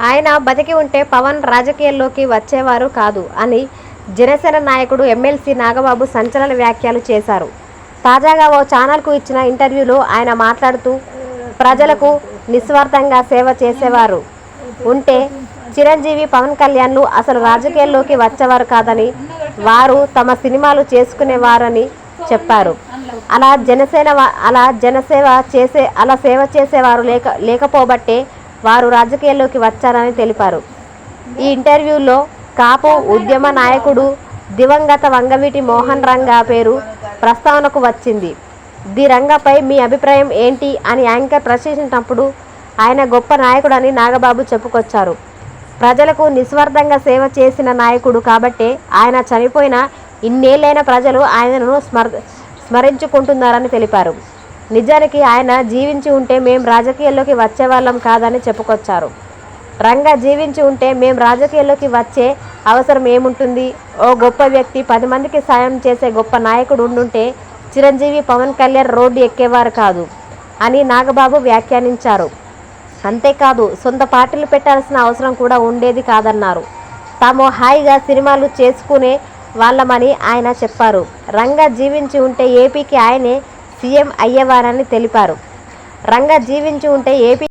ఆయన బతికి ఉంటే పవన్ రాజకీయాల్లోకి వచ్చేవారు కాదు అని జనసేన నాయకుడు ఎమ్మెల్సీ నాగబాబు సంచలన వ్యాఖ్యలు చేశారు. తాజాగా ఓ ఛానల్కు ఇచ్చిన ఇంటర్వ్యూలో ఆయన మాట్లాడుతూ ప్రజలకు నిస్వార్థంగా సేవ చేసేవారు. ఉంటే చిరంజీవి పవన్ కళ్యాణ్లు అసలు రాజకీయాల్లోకి వచ్చేవారు కాదని వారు తమ సినిమాలు చేసుకునేవారని చెప్పారు. అలా జనసేన వా- అలా జనసేవ చేసే అలా సేవ చేసేవారు లేక లేకపోబట్టే వారు రాజకీయాల్లోకి వచ్చారని తెలిపారు. ఈ ఇంటర్వ్యూలో కాపు ఉద్యమ నాయకుడు దివంగత వంగవీటి మోహన్ రంగా పేరు ప్రస్తావనకు వచ్చింది. ది రంగపై మీ అభిప్రాయం ఏంటి? అని యాంకర్ ప్రశ్నించినప్పుడు ఆయన గొప్ప నాయకుడని నాగబాబు చెప్పుకొచ్చారు. ప్రజలకు నిస్వార్థంగా సేవ చేసిన నాయకుడు కాబట్టే ఆయన చనిపోయిన ఇన్నేళ్ళైన ప్రజలు ఆయనను స్మర స్మరించుకుంటున్నారని తెలిపారు. నిజానికి ఆయన జీవించి ఉంటే మేం రాజకీయాల్లోకి వచ్చేవాళ్ళం కాదని చెప్పుకొచ్చారు. రంగా జీవించి ఉంటే మేం రాజకీయాల్లోకి వచ్చే అవసరం ఏముంటుంది? ఓ గొప్ప వ్యక్తి పది మందికి సాయం చేసే గొప్ప నాయకుడు ఉండుంటే చిరంజీవి పవన్ కళ్యాణ్ రోడ్డు ఎక్కేవారు కాదు అని నాగబాబు వ్యాఖ్యానించారు. అంతేకాదు సొంత పార్టీలు పెట్టాల్సిన అవసరం కూడా ఉండేది కాదన్నారు. తాము హాయిగా సినిమాలు చేసుకునే వాళ్ళమని ఆయన చెప్పారు. రంగా జీవించి ఉంటే ఏపీకి ఆయనే సీఎం అయ్యేవారని తెలిపారు. రంగా జీవించి ఉంటే ఏపీ